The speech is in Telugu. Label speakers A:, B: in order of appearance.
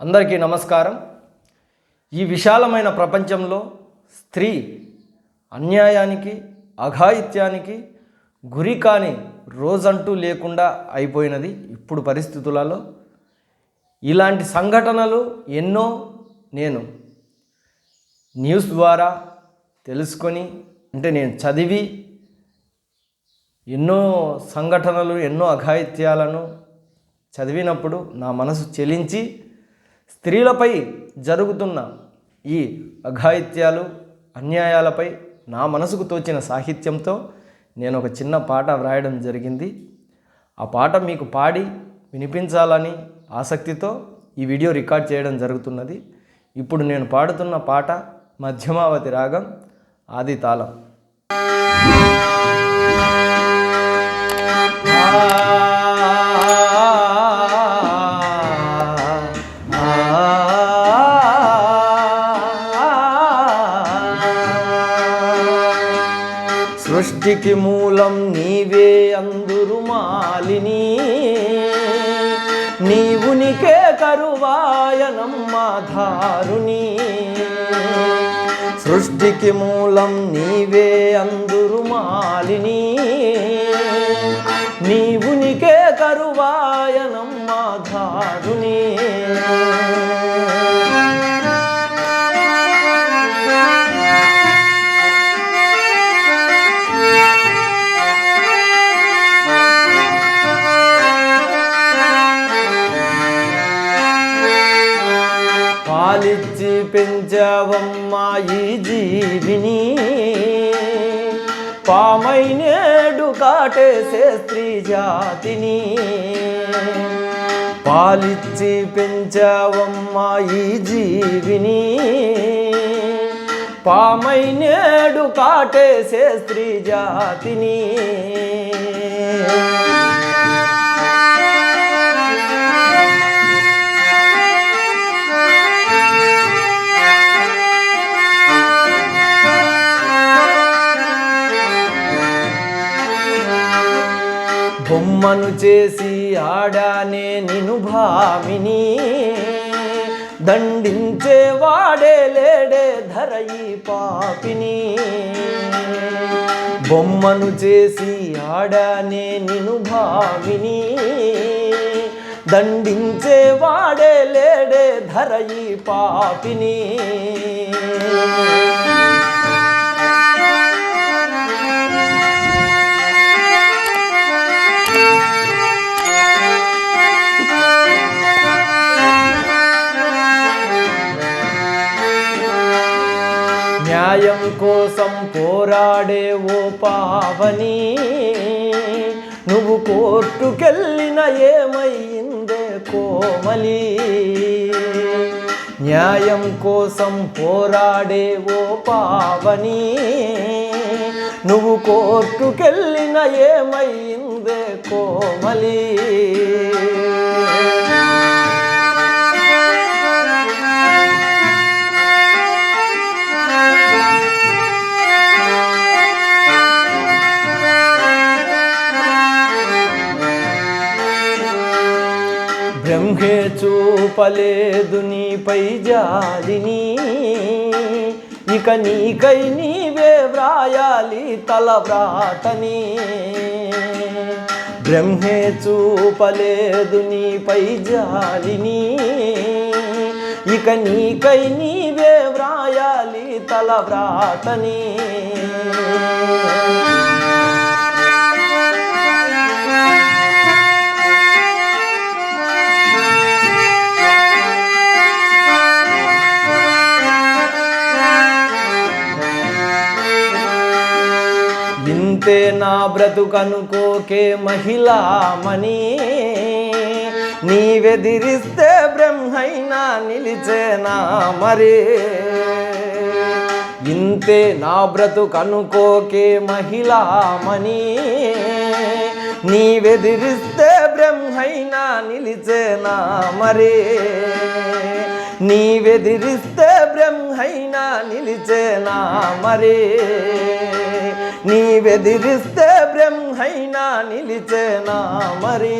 A: అందరికీ నమస్కారం. ఈ విశాలమైన ప్రపంచంలో స్త్రీ అన్యాయానికి అఘాయిత్యానికి గురి కాని రోజంటూ లేకుండా అయిపోయినది ఇప్పుడు పరిస్థితులలో. ఇలాంటి సంఘటనలు ఎన్నో నేను న్యూస్ ద్వారా తెలుసుకొని అంటే నేను చదివి ఎన్నో సంఘటనలు ఎన్నో అఘాయిత్యాలను చదివినప్పుడు నా మనసు చెలించి స్త్రీలపై జరుగుతున్న ఈ అఘాయిత్యాలు అన్యాయాలపై నా మనసుకు తోచిన సాహిత్యంతో నేను ఒక చిన్న పాట వ్రాయడం జరిగింది. ఆ పాట మీకు పాడి వినిపించాలని ఆసక్తితో ఈ వీడియో రికార్డ్ చేయడం జరుగుతున్నది. ఇప్పుడు నేను పాడుతున్న పాట మధ్యమావతి రాగం ఆది తాళం. సృష్టికి మూలం నీవే అందురు మాలిని. నీవునికే కరువాయనమ్మ ధారుని. సృష్టికి మూలం నీవే అందురు మాలిని. నీవునికే కరువాయనమ్మ ధారుని. పాలిచ్చి పెంచావమ్మా ఈ జీవిని. పామైనేడు కాటేసే స్త్రీ జాతిని. పాలిచ్చి పెంచావమ్మా ఈ జీవిని. పామైనేడు కాటేసే స్త్రీ జాతిని. బొమ్మను చేసి ఆడానే నిను భామిని. దండించే వాడే లేడే ధరయి పాపిని. బొమ్మను చేసి ఆడానే నిను భామిని. దండించే వాడే లేడే ధరయి పాపిని. న్యాయం కోసం పోరాడే ఓ పావని నువ్వు కోర్టుకెళ్ళిన ఏమయ్యిందే కోమలి? న్యాయం కోసం పోరాడే ఓ పావని నువ్వు కోర్టుకెళ్ళిన ఏమయ్యిందే కోమలి? బ్రహ్మే చూపలేదు నీపై జాలిని ఇక నీకై నీవే వ్రాయాలి తల వ్రాతని బ్రహ్మే చూపలేదు నీపై జాలిని ఇక నీకై నీవే వ్రాయాలి తల వ్రాతని ఇంతే నా బ్రతుకనుకోకే మహిళామణి నీవెదిరిస్తే బ్రహ్మైనా నిలిచేనా మరే. ఇంతే నా బ్రతుకనుకోకే మహిళామణి నీవెదిరిస్తే బ్రహ్మైనా నిలిచేనా మరే. నీవెదిరిస్తే బ్రహ్మైనా నిలిచేనా మరే. నీవెదిరిస్తే బ్రహ్మైనా నిలిచేనా మరి?